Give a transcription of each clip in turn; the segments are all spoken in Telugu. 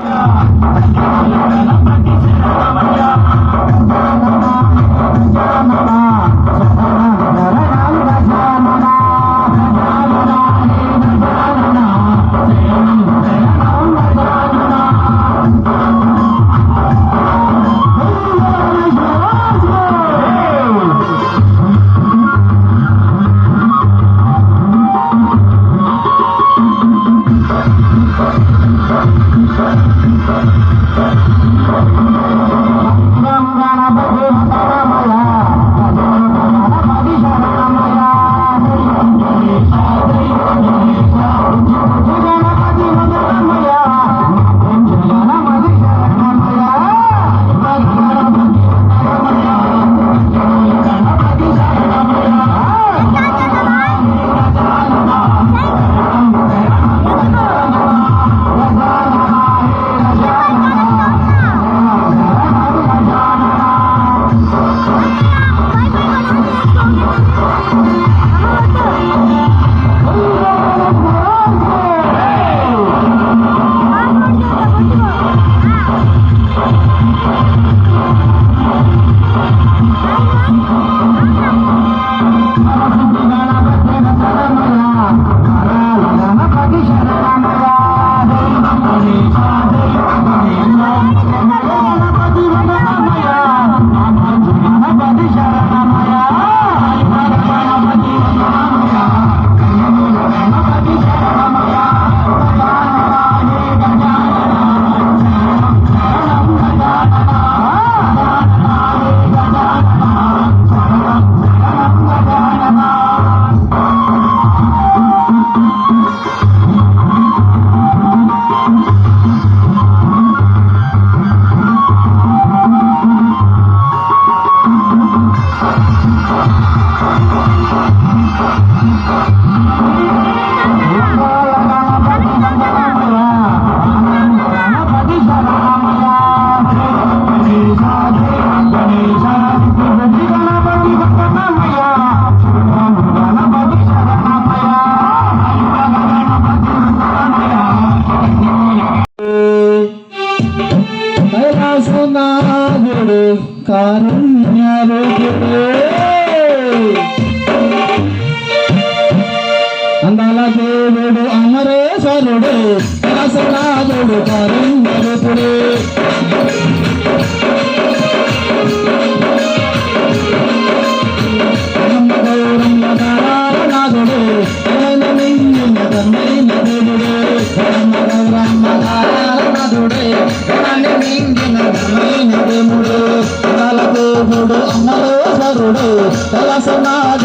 I'm. దేవుడు అమరేశ్వరుడు కైలాసనాథుడు కారుణ్యరూపుడు అమరేశ్వరుడు నారాయణాథుడు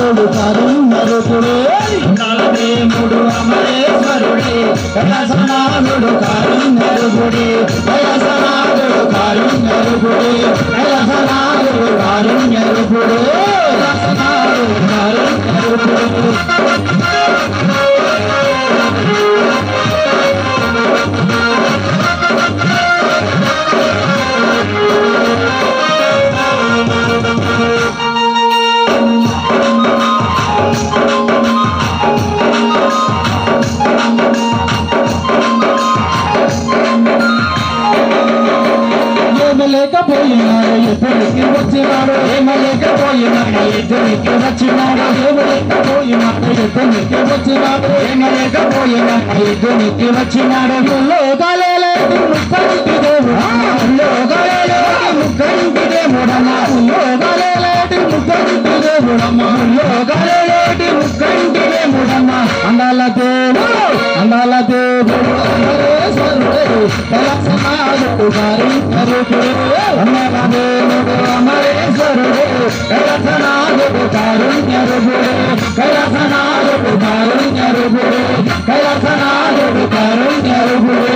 దేవుడు గౌరమ్మ గౌరమ్మ నారాయణాథుడే ఆయన మింగిన తన్నైన దేవుడు కల దేవుడు అమరేశ్వరుడు కలసనాథుడు ఏమలేకపోయినాడు ఎదురికి వచ్చినాడు ఏమలేకపోయినాడు ఎదురికి వచ్చినాడు ఏమలేకపోయినాడు ఎదురికి వచ్చినాడు ఏమలేకపోయినాడు ఎదురికి వచ్చినాడు. లోకాలేదు ముక్కంటి దేవుడు లోకాలేదు ముక్కంటి దేవుడమ్మా లోకాలేదు ముక్కంటి దేవుడమ్మా లోకాలేదు ముక్కంటి దేవుడమ్మా అందాల దేవుడు అందాల దేవుడు. అమరేశ్వరుడు కలసనాడు గారి కరుపుడు అందాల కారుణ్యరుగుడే అమరేశ్వరుడు కలసనాడు కారుణ్యరుపుడు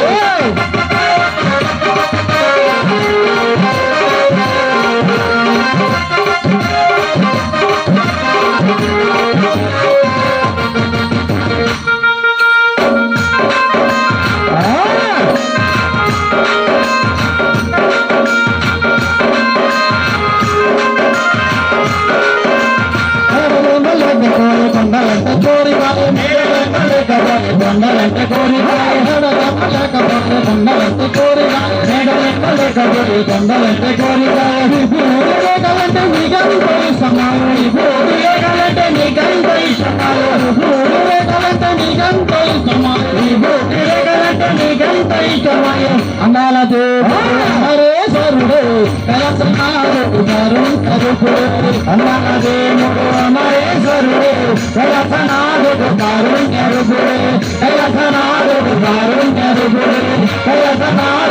కొండలంటే కోరికాయ విభూతి రేఖలంటే నీకంత ఇష్టమాలు విభూతి రేఖలంటే అమరేశ్వరుడు కలసనాడు కరుణ్ కరుపుడు అందాల దేవుడు కలసనాడు కలసనాడు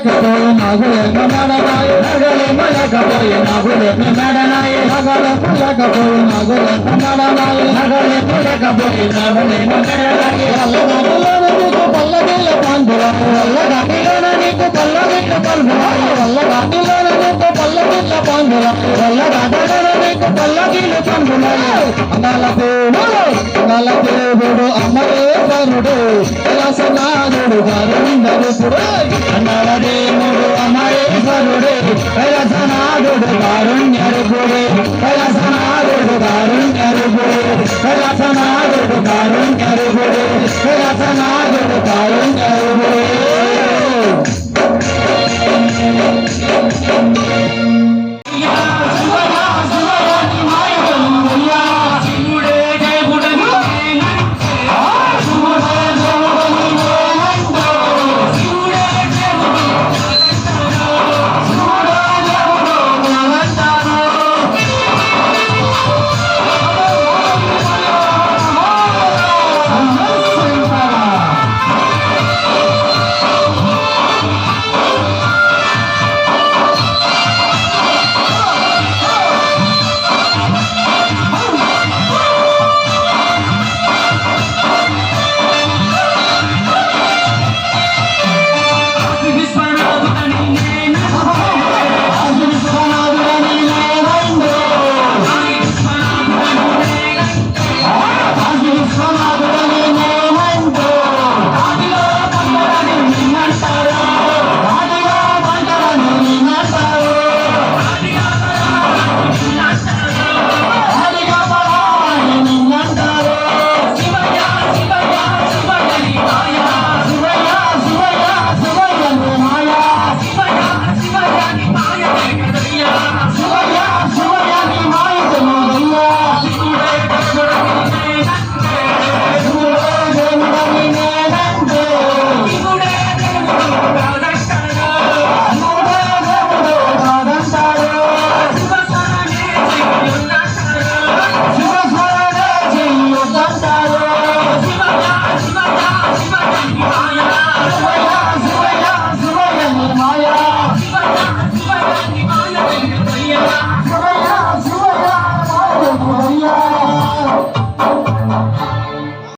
నగలే మల్లకపోయి మెడనాయి మెడనాయ నగలే మల్లకపోయి మెడనాయి మెడనాయ నగలే మల్లకపోయి మెడనాయి మెడనాయ నగలే మల్లకపోయి మెడనాయి మెడనాయ వల్లగాడిలోన నీకు పల్లగిల్ల పండుల వల్లగాడిలోన నీకు పల్లగిల్ల పండుల వల్లగాడిలోన నీకు పల్లగిల్ల పండుల వల్లగాడిలోన అమలతే అమలతే బోడు అమరేశ్వరుడు కైలాసనాథుడు కారుండలుపుడు అన్నల దేవుడు అమరేశ్వరుడు కైలాసనాథుడు కారుణ్యరుపుడు కైలాసనాథుడు కారుణ్యరుపుడు కైలాసనాథుడు కారుణ్యరుపుడు కైలాసనాథుడు కారుణ్యరు